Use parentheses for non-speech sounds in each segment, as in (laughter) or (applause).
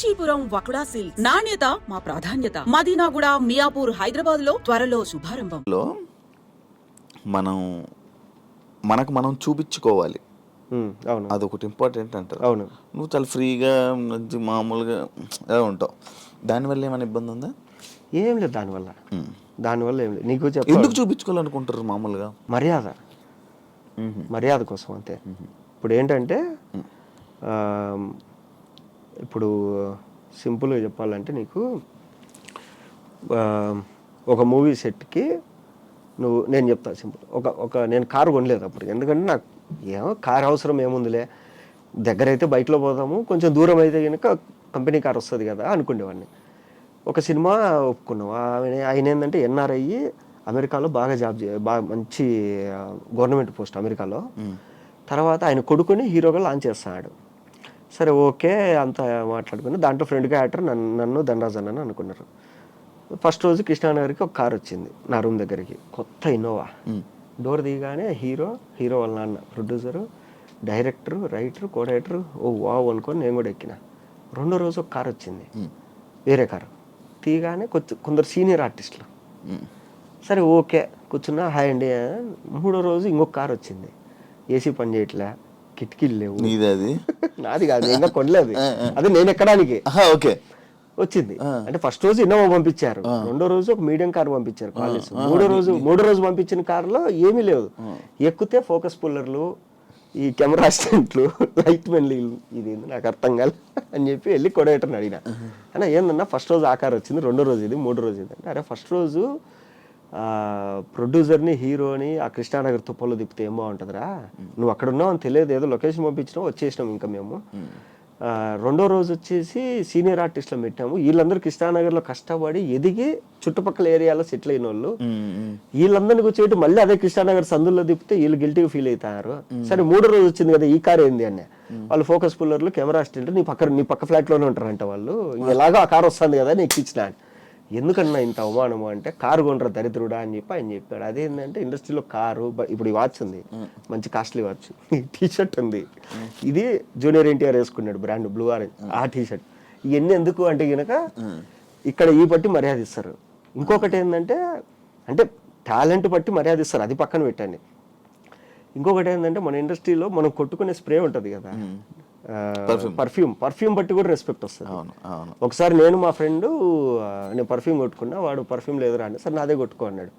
Kanchipuram వకుడా silks. నాణ్యత మా ప్రాధాన్యత. మదీనాగుడ మియాపూర్ హైదరాబాద్లో త్వరలో శుభారంభం. లో మనం మనకు మనం చూపించుకోవాలి. అవును. అదొకటి ఇంపార్టెంట్ అంటారు. అవును. నువ్వు చాలా ఫ్రీగా మంచి మామూలుగా ఎలా ఉంటావు. దానివల్ల ఏమైనా ఇబ్బంది ఉందా? ఏం లేదు దానివల్ల. దానివల్ల ఏం లేదు. నీకు చెప్ప. ఎందుకు చూపించుకోవాలనుకుంటారు మామూలుగా? మర్యాద. మర్యాద కోసం అంతే. ఇప్పుడు ఏంటంటే ఆ, ఇప్పుడు సింపుల్గా చెప్పాలంటే నీకు ఒక మూవీ సెట్కి నువ్వు నేను చెప్తా సింపుల్ ఒక ఒక నేను కారు కొనలేదు అప్పుడు. ఎందుకంటే నాకు ఏమో కారు అవసరం ఏముందిలే. దగ్గర అయితే బైక్లో పోదాము కొంచెం దూరం అయితే కనుక కంపెనీ కార్ వస్తుంది కదా అనుకునేవాడిని ఒక సినిమా ఒప్పుకున్నాం. ఆయన ఆయన ఏంటంటే ఎన్ఆర్ఐ అమెరికాలో బాగా జాబ్ చే బాగా మంచి గవర్నమెంట్ పోస్ట్ అమెరికాలో. తర్వాత ఆయన కొడుకుని హీరోగా లాంచ్ చేస్తున్నాడు సరే ఓకే అంత మాట్లాడుకుని దాంట్లో ఫ్రెండ్గా యాక్టర్ నన్ను నన్ను ధనరాజ్ అన్నని అనుకున్నారు. ఫస్ట్ రోజు కృష్ణానగర్కి ఒక కార్ వచ్చింది నా రూమ్ దగ్గరికి. కొత్త ఇన్నోవా. డోర్ దిగానే హీరో హీరో వాళ్ళ నాన్న producer director writer co writer oh wow అనుకొని నేను కూడా ఎక్కిన. రెండో రోజు ఒక కార్ వచ్చింది వేరే కారు. తీయగానే కొంచెం కొందరు సీనియర్ ఆర్టిస్టులు. సరే ఓకే కూర్చున్నా హాయ్ అండి మూడో రోజు ఇంకొక కార్ వచ్చింది. ఏసీ పని చేయట్లే. కిటికీలు లేవు. నీది అది? నాది కాదు ఇంకా కొనలేదు. అదే నేను ఎక్కడానికి? ఓకే. వచ్చింది. అంటే ఫస్ట్ రోజు ఇన్నోవా పంపించారు. రెండో రోజు ఒక మీడియం కార్ పంపించారు కాలేజ్. మూడో రోజు మూడో రోజు పంపించిన కారులో ఏమీ లేదు ఎక్కితే ఫోకస్ పుల్లర్లు ఈ కెమెరా అసిస్టెంట్లు లైట్ మెన్లు ఇది నాకు అర్థం కాదు అని చెప్పి వెళ్ళి కొడేటర్ని అడిగిన. అన్న ఏందన్నా ఫస్ట్ రోజు ఆ కార్ వచ్చింది రెండో రోజు ఇది మూడో రోజు ఇది. అంటే అరే ఫస్ట్ రోజు ప్రొడ్యూసర్ని హీరోని ఆ కృష్ణానగర్ తుప్పల్లో తిప్పితే ఏం బాగుంటుందిరా? నువ్వు అక్కడ ఉన్నావు అని తెలియదు. ఏదో లొకేషన్ పంపించినావు వచ్చేసినాం ఇంకా మేము. రెండో రోజు వచ్చేసి సీనియర్ ఆర్టిస్ట్లో పెట్టాము. వీళ్ళందరూ కృష్ణానగర్లో కష్టపడి ఎదిగి చుట్టుపక్కల ఏరియాలో సెటిల్ అయిన వాళ్ళు. వీళ్ళందరినీ కూర్చోబెట్టి మళ్ళీ అదే కృష్ణానగర్ సందుల్లో తిప్పితే వీళ్ళు గిల్టీగా ఫీల్ అవుతారు. సరే మూడో రోజు వచ్చింది కదా ఈ కార్ ఏంది అని వాళ్ళు ఫోకస్ పుల్లర్లు కెమెరా అసిస్టెంట్ నీ పక్క నీ పక్క ఫ్లాట్లోనే ఉంటారంట వాళ్ళు. ఎలాగో ఆ కార్ వస్తుంది కదా నీకు ఇచ్చిన. ఎందుకన్నా ఇంత అవమానము అంటే కారు కొనరా దరిద్రుడా అని చెప్పి ఆయన చెప్పాడు. అదేంటంటే ఇండస్ట్రీలో కారు ఇప్పుడు ఈ వాచ్ ఉంది. మంచి కాస్ట్లీ వాచ్. టీ షర్ట్ ఉంది. ఇది జూనియర్ ఎన్టీఆర్ వేసుకున్నాడు బ్రాండ్ బ్లూ ఆరెంజ్. ఆ టీ షర్ట్ ఇవన్నీ ఎందుకు అంటే గనక ఇక్కడ ఈ బట్టి మర్యాద ఇస్తారు. ఇంకొకటి ఏంటంటే అంటే టాలెంట్ బట్టి మర్యాద ఇస్తారు. అది పక్కన పెట్టండి. ఇంకొకటి ఏంటంటే మన ఇండస్ట్రీలో మనం కొట్టుకునే స్ప్రే ఉంటుంది కదా. పర్ఫ్యూమ్ పర్ఫ్యూమ్ బట్టి కూడా రెస్పెక్ట్ వస్తుంది. అవును అవును. ఒకసారి నేను మా ఫ్రెండ్ నేను పర్ఫ్యూమ్ కొట్టుకున్నా వాడు పర్ఫ్యూమ్ లేదురా అంటే సరే నాదే కొట్టుకో అన్నాడు.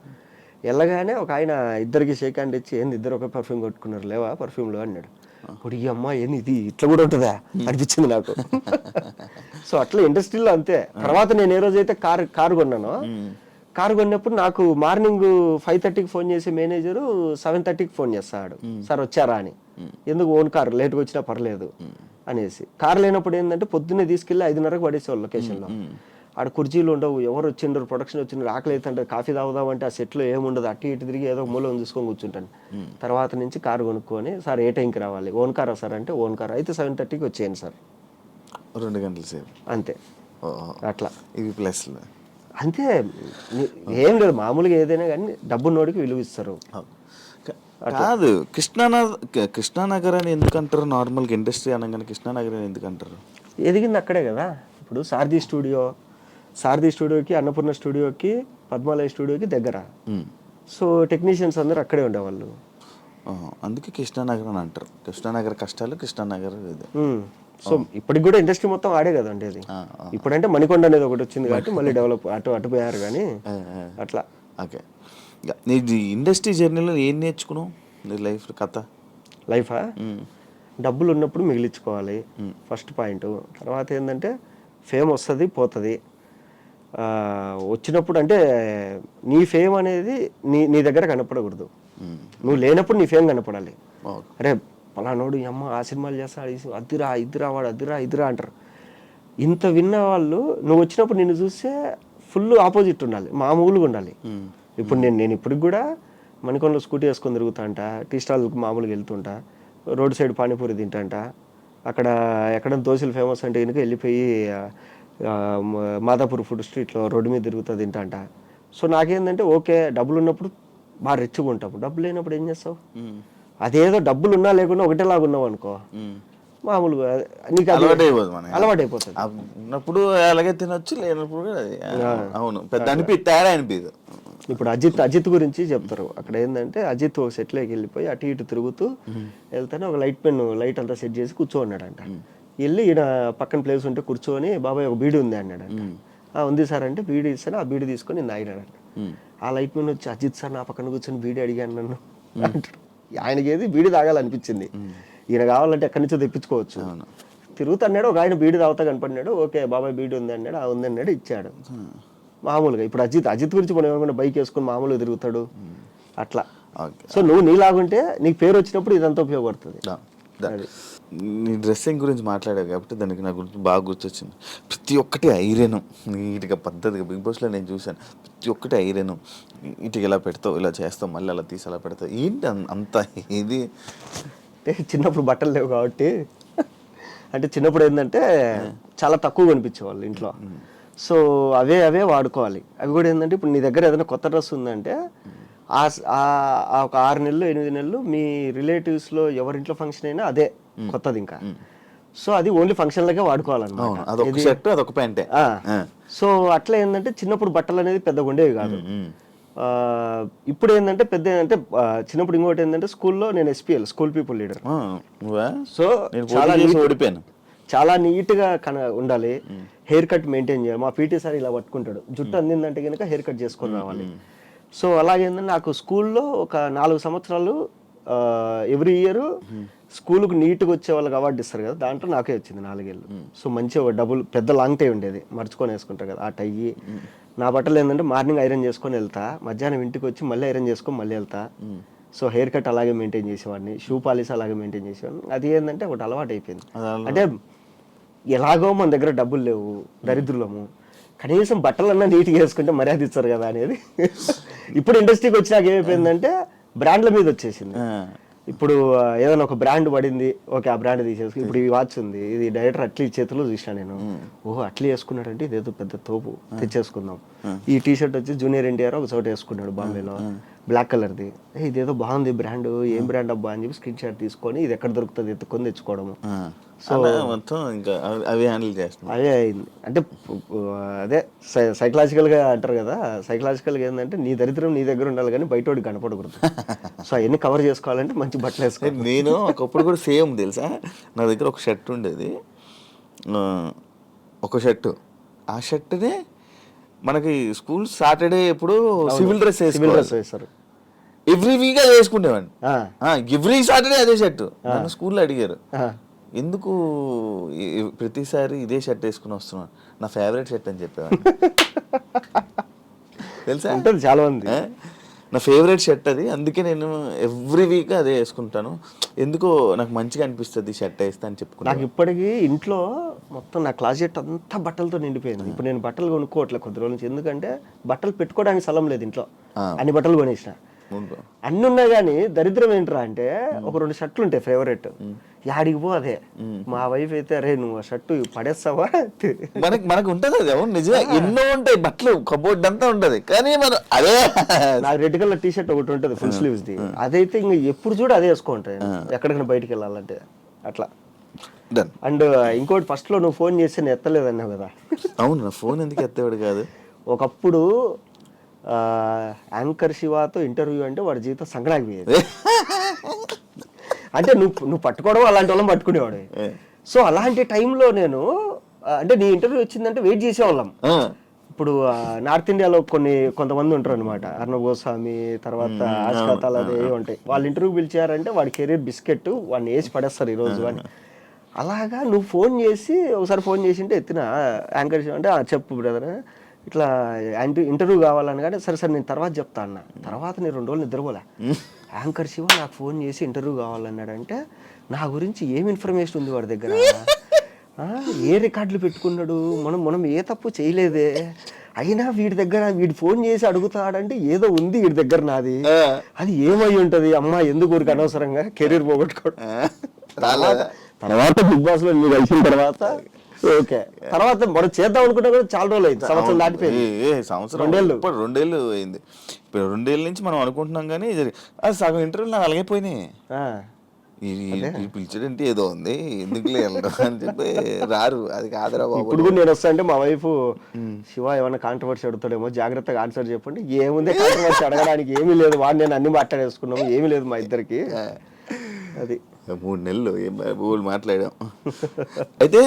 వెళ్ళగానే ఒక ఆయన ఇద్దరికి షేక్ హ్యాండ్ ఇచ్చి ఏంది ఇద్దరు ఒక పర్ఫ్యూమ్ కొట్టుకున్నారు లేవా పర్ఫ్యూమ్లో అన్నాడు. ఇప్పుడు ఈ అమ్మ ఏంది ఇది? ఇట్లా కూడా ఉంటుందా? అనిపించింది నాకు. (laughs) సో అట్లా ఇండస్ట్రీలో అంతే. తర్వాత నేను ఏ రోజైతే కార్ కారు కొన్నానో కారు కొన్నప్పుడు నాకు మార్నింగ్ ఫైవ్ థర్టీకి ఫోన్ చేసే మేనేజరు సెవెన్ థర్టీకి ఫోన్ చేస్తాడు. సార్ వచ్చారా అని. ఎందుకు ఓన్ కార్? లేట్గా వచ్చినా పర్లేదు. అనేసి. కార్ లేనప్పుడు ఏంటంటే పొద్దున్నే తీసుకెళ్ళి ఐదున్నరకు పడేసేవాళ్ళు లొకేషన్లో. ఆడ కుర్చీలు ఉండవు. ఎవరు వచ్చిండ్రు? ప్రొడక్షన్ వచ్చిండ్రు? ఆకలి అవుతుంటే కాఫీ తాగుదాం అంటే ఆ సెట్లో ఏముండదు. అటు ఇటు తిరిగి ఏదో ఒక మూలం చూసుకొని కూర్చుంటాను. తర్వాత నుంచి కారు కొనుక్కొని సార్ ఏ టైంకి రావాలి? ఓన్ కారా సార్? అంటే ఓన్ కార్. అయితే సెవెన్ థర్టీకి వచ్చేయండి సార్. రెండు గంటల సేపు. అంతే. అట్లా. ఇవి ప్లస్ అంతే ఏం లేదు మామూలుగా ఏదైనా కానీ డబ్బు నోడికి విలువ ఇస్తారు. కాదు కృష్ణానగర్ కృష్ణానగర్ అని ఎందుకు అంటారు నార్మల్గా? ఇండస్ట్రీ అనగానే కృష్ణానగర్ అని ఎందుకు అంటారు ఎదిగింది అక్కడే కదా. ఇప్పుడు సారథి స్టూడియో సారథి స్టూడియోకి అన్నపూర్ణ స్టూడియోకి పద్మాలయ స్టూడియోకి దగ్గర. సో టెక్నీషియన్స్ అందరూ అక్కడే ఉండేవాళ్ళు. అందుకే కృష్ణానగర్ అని అంటారు. కృష్ణానగర్ కష్టాలు కృష్ణానగర్ ఇది. సో ఇప్పటికి కూడా ఇండస్ట్రీ మొత్తం ఆడే కదా అది. ఆ, ఇప్పుడంటే మణికొండ అనేది ఒకటి వచ్చింది కాబట్టి మళ్ళీ డెవలప్ అటు అటు పోయారు కానీ. అట్లా. ఓకే. నీ ఇండస్ట్రీ జర్నీలో ఏం నేర్చుకున్నావు? నీ లైఫ్ కథ? లైఫా. డబ్బులు ఉన్నప్పుడు మిగిలించుకోవాలి. First point. తర్వాత ఏంటంటే ఫేమ్ వస్తుంది పోతుంది. వచ్చినప్పుడు అంటే నీ ఫేమ్ అనేది నీ నీ దగ్గర కనపడకూడదు. నువ్వు లేనప్పుడు నీ ఫేమ్ కనపడాలి. అరే పలానోడు ఈ అమ్మ ఆ సినిమాలు చేస్తాడు అద్దురా ఇద్దురా వాడు అద్దురా ఇద్దురా అంటారు. ఇంత విన్న వాళ్ళు నువ్వు వచ్చినప్పుడు నిన్ను చూస్తే ఫుల్ ఆపోజిట్ ఉండాలి మామూలుగా ఉండాలి. ఇప్పుడు నేను నేను ఇప్పటికి కూడా మణికొండలో స్కూటీ వేసుకొని తిరుగుతా అంట టీ స్టాల్కి మామూలుగా వెళ్తుంటా రోడ్ సైడ్ పానీపూరి తింటాంట అక్కడ ఎక్కడ దోశలు ఫేమస్ అంటే కనుక వెళ్ళిపోయి మాదాపూర్ ఫుడ్ స్ట్రీట్లో రోడ్డు మీద తిరుగుతా తింటాంట. సో నాకేంటంటే ఓకే డబ్బులు ఉన్నప్పుడు బాగా రిచ్గా ఉంటాము డబ్బులు లేనప్పుడు ఏం చేస్తావు. అదేదో డబ్బులు ఉన్నా లేకున్నా ఒకటేలాగా ఉన్నావు అనుకో. మామూలుగా నీకు అలవాటు అయిపోతుంది. అలవాటు అయిపోతుంది ఉన్నప్పుడు అలాగే తినొచ్చు లేనప్పుడు అవును. పెద్ద అనిపి తేడా అనిపించదు ఇప్పుడు అజిత్ అజిత్ గురించి చెప్తారు. అక్కడ ఏంటంటే అజిత్ ఒక సెట్లోకి వెళ్ళిపోయి అటు ఇటు తిరుగుతూ వెళ్తానే ఒక లైట్ పెన్ లైట్ అంతా సెట్ చేసి కూర్చోన్నాడంట. వెళ్ళి ఈయన పక్కన ప్లేస్ ఉంటే కూర్చోని బాబాయ్ ఒక బీడి ఉంది అన్నాడంట. "ఆ, ఉంది సార్ అంటే బీడి ఇస్తాను ఆ బీడి తీసుకొని నేను తాగినాడంట ఆ లైట్ మెన్ వచ్చి అజిత్ సార్ నా పక్కన కూర్చొని బీడి అడిగాను నన్ను అంటాడు. ఆయనకి ఏది బీడి తాగాలనిపించింది. ఈయన కావాలంటే ఎక్కడి నుంచో తెప్పించుకోవచ్చు. తిరుగుతున్నాడు ఒక ఆయన బీడి తాగుతా కనపడినాడు ఓకే బాబాయ్ బీడి ఉంది అన్నాడు ఆ ఉంది అన్నాడు ఇచ్చాడు. మామూలుగా ఇప్పుడు అజిత్ అజిత్ గురించి మనం ఏమనుకుంటే బైక్ వేసుకొని మామూలుగా తిరుగుతాడు. అట్లా. ఓకే. సో నువ్వు నీలాగుంటే నీకు పేరు వచ్చినప్పుడు ఇదంతా ఉపయోగపడుతుంది. నీ డ్రెస్సింగ్ గురించి మాట్లాడావు కాబట్టి దానికి నా గురించి బాగా గుర్తొచ్చింది. ప్రతి ఒక్కటి ఐరన్ నీట్గా పద్ధతిగా బిగ్ బాస్లో నేను చూశాను. ప్రతి ఒక్కటి ఐరన్ ఇటుకి ఇలా పెడతావు ఇలా చేస్తావు మళ్ళీ అలా తీసి అలా పెడతావు ఏంటి అంత ఇది? అంటే చిన్నప్పుడు బట్టలు లేవు కాబట్టి అంటే చిన్నప్పుడు ఏంటంటే చాలా తక్కువ కనిపించేవాళ్ళు ఇంట్లో. సో అవే అవే వాడుకోవాలి. అవి కూడా ఏంటంటే ఇప్పుడు నీ దగ్గర ఏదైనా కొత్త డ్రెస్ ఉందంటే ఆ ఒక ఆరు నెలలు ఎనిమిది నెలలు మీ రిలేటివ్స్లో ఎవరింట్లో ఫంక్షన్ అయినా అదే. కొత్తది ఇంకా సో అది ఓన్లీ ఫంక్షన్లకే వాడుకోవాలన్నమాట. సో అట్లా ఏంటంటే చిన్నప్పుడు బట్టలు అనేది పెద్దగా ఉండేవి కాదు ఇప్పుడు ఏంటంటే పెద్ద ఆ, చిన్నప్పుడు ఇంకోటి ఏంటంటే స్కూల్లో నేను SPL school people leader. So చాలా ఓడిపోయాను. చాలా నీట్గా కన ఉండాలి. హెయిర్ కట్ మెయింటైన్ చేయాలి. మా పీటీ సార్ ఇలా పట్టుకుంటాడు. జుట్టు అందిందంటే కనుక హెయిర్ కట్ చేసుకొని రావాలి. సో అలాగేందంటే నాకు స్కూల్లో ఒక నాలుగు సంవత్సరాలు ఎవ్రీ ఇయర్ స్కూల్కి నీట్గా వచ్చే వాళ్ళకి అవార్డు ఇస్తారు కదా దాంట్లో నాకే వచ్చింది నాలుగేళ్ళు. సో మంచి డబుల్ పెద్ద లాంగ్ టై ఉండేది మర్చుకొని వేసుకుంటారు కదా ఆ టై నా బట్టలు ఏంటంటే మార్నింగ్ ఐరన్ చేసుకొని వెళ్తా మధ్యాహ్నం ఇంటికి వచ్చి మళ్ళీ ఐరన్ చేసుకొని మళ్ళీ వెళ్తా. సో హెయిర్ కట్ అలాగే మెయింటైన్ చేసేవాడిని షూ పాలిస్ అలాగే మెయింటైన్ చేసేవాడిని. అది ఏంటంటే ఒకటి అలవాటు అయిపోయింది. అంటే ఎలాగో మన దగ్గర డబ్బులు లేవు దరిద్రులము. కనీసం బట్టలన్నా నీట్గా వేసుకుంటే మర్యాద ఇస్తారు కదా అనేది. (laughs) ఇప్పుడు ఇండస్ట్రీకి వచ్చినాక ఏమైపోయిందంటే బ్రాండ్ల మీద వచ్చేసింది. ఇప్పుడు ఏదైనా ఒక బ్రాండ్ పడింది ఓకే ఆ బ్రాండ్ తీసేసి ఇప్పుడు ఈ వాచ్ ఉంది ఇది డైరెక్టర్ అట్లీ చేతిలో చూసిన నేను ఓహో అట్లీ వేసుకున్నాడంటే ఇదేదో పెద్ద తోపు తెచ్చేసుకుందాం. ఈ టీ షర్ట్ వచ్చి జూనియర్ ఎన్టీఆర్ ఒక చోట వేసుకున్నాడు బాంబేలో బ్లాక్ కలర్ది. ఇదేదో బాగుంది బ్రాండ్ ఏం బ్రాండ్ అబ్బా అని చెప్పి స్క్రీన్ షాట్ తీసుకొని ఇది ఎక్కడ దొరుకుతుంది ఎత్తుకొని తెచ్చుకోవడము. అలా మొత్తం ఇంకా అవి- హ్యాండిల్ చేస్తున్నాం అదే అయింది. అంటే అదే సై- psychological గా అంటారు కదా psychological గా ఏంటంటే నీ దరిద్రం నీ దగ్గర ఉండాలి కానీ బయటోడికి కనపడకూడదు. (laughs) సో అవన్నీ కవర్ చేసుకోవాలంటే మంచి బట్టలు వేసుకోవాలి. నేను ఒకప్పుడు కూడా సేమ్ తెలుసా? నా దగ్గర ఒక షర్ట్ ఉండేది. ఒక షర్టు. ఆ షర్ట్నే మనకి స్కూల్ సాటర్డే ఎప్పుడు సివిల్ డ్రెస్ సివిల్ డ్రెస్ వేస్తారు. ఎవ్రీ వీక్ అది వేసుకునేవాడిని ఎవ్రీ సాటర్డే అదే షర్ట్. నన్ను స్కూల్లో అడిగారు. ఎందుకు ప్రతిసారి ఇదే షర్ట్ వేసుకుని వస్తున్నాను నా ఫేవరెట్ షర్ట్ అని చెప్పేవాడిని. (laughs) తెలుసా? ఉంటుంది చాలా మంది? నా ఫేవరెట్ షర్ట్ అది. అందుకే నేను ఎవ్రీ వీక్ అదే వేసుకుంటాను. ఎందుకో నాకు మంచిగా అనిపిస్తుంది షర్ట్ వేస్తా అని చెప్పుకున్నాను నాకు ఇప్పటికీ ఇంట్లో మొత్తం నా క్లాజెట్ అంతా బట్టలతో నిండిపోయింది. ఇప్పుడు నేను బట్టలు కొనుక్కోవట్లేదు కొద్ది రోజుల నుంచి. ఎందుకంటే బట్టలు పెట్టుకోవడానికి స్థలం లేదు ఇంట్లో. అన్ని బట్టలు కొనేసిన. అన్ని ఉన్నాయి కానీ దరిద్రం ఏంట్రా అంటే ఒక రెండు షర్ట్లు ఉంటాయి ఫేవరెట్ యాడికి పో అదే. మా వైఫ్ అయితే అరే నువ్వు ఆ షర్టు పడేస్తావా? మనకి మనకు ఉంటది అది అవును నిజమే. ఎన్నో ఉంటాయి బట్టలు కబోర్డ్ అంతా ఉంటది. కానీ మనం అదే. నాకు రెడ్ కలర్ టీ షర్ట్ ఒకటి ఉంటుంది ఫుల్ స్లీవ్స్ ది. అదైతే ఇంక ఎప్పుడు చూడు అదే వేసుకుంటాయి ఎక్కడికైనా బయటికి వెళ్ళాలంటే. అట్లా. డన్ అండ్ ఇంకోటి ఫస్ట్లో నువ్వు ఫోన్ చేసి నేను ఎత్తలేదన్నావు కదా. అవును నా ఫోన్ ఎందుకు ఎత్తేవాడు కాదు. ఒకప్పుడు యాంకర్ శివాతో ఇంటర్వ్యూ అంటే వాడి జీవితం పోయేది అంటే నువ్వు నువ్వు పట్టుకోవడం అలాంటి వాళ్ళని పట్టుకునేవాడు. సో అలాంటి టైంలో నేను అంటే నీ ఇంటర్వ్యూ వచ్చిందంటే వెయిట్ చేసేవాళ్ళం. ఇప్పుడు నార్త్ ఇండియాలో కొన్ని కొంతమంది ఉంటారు అనమాట అర్ణబ్ గోస్వామి తర్వాత ఆస్కాతాలు అదే ఉంటాయి. వాళ్ళు ఇంటర్వ్యూ పిలిచారంటే వాడి కెరీర్ బిస్కెట్ వాడిని వేసి పడేస్తారు ఈరోజు అని అలాగా నువ్వు ఫోన్ చేసి ఒకసారి ఫోన్ చేసింటే ఎత్తిన యాంకర్ శివ అంటే "ఆ, చెప్పు బ్రదర్. ఇట్లా యాంటీ ఇంటర్వ్యూ కావాలని కానీ సరే సరే నేను తర్వాత చెప్తా అన్న. తర్వాత నేను రెండు రోజులు నిద్రపోలే. యాంకర్ శివ నాకు ఫోన్ చేసి ఇంటర్వ్యూ కావాలన్నాడంటే నా గురించి ఏం ఇన్ఫర్మేషన్ ఉంది వాడి దగ్గర? ఏ రికార్డులు పెట్టుకున్నాడు? మనం మనం ఏ తప్పు చేయలేదే. అయినా వీడి దగ్గర వీడు ఫోన్ చేసి అడుగుతాడంటే ఏదో ఉంది వీడి దగ్గర నాది. అది ఏమై ఉంటది? అమ్మా ఎందుకు ఊరికి అనవసరంగా కెరీర్ పోగొట్టుకోవడం? తర్వాత బిగ్ బాస్లో నువ్వు కలిసిన తర్వాత? ఓకే. తర్వాత మనం చేద్దాం అనుకుంటే కూడా చాలా రోజులు అయింది. సంవత్సరం దాటిపోయింది. ఏ, సంవత్సరం రెండేళ్ళు. ఇప్పుడు రెండేళ్ళు అయింది. ఇప్పుడు రెండేళ్ళ నుంచి మనం అనుకుంటున్నాం కానీ అది సగం ఇంటర్వ్యూలు నాకు అలాగే పోయినాయి పిలిచడంటే ఏదో ఉంది. ఎందుకులే వెళ్ళడం అని చెప్పి రారు. అది కాదురా బాబు. ఇప్పుడు కూడా నేను వస్తా అంటే మా వైఫ్ శివ ఏమన్నా కాంట్రవర్సీ అడుగుతాడేమో జాగ్రత్తగా ఆన్సర్ చెప్పండి. ఏముంది కాంట్రవర్సీ అడగడానికి ఏమీ లేదు. వాడు నేను అన్ని మాట్లాడేసుకున్నాము. ఏమీ లేదు మా ఇద్దరికి. (laughs) అది. మూడు నెలలు ఏం బా- మాట్లాడాం. అయితే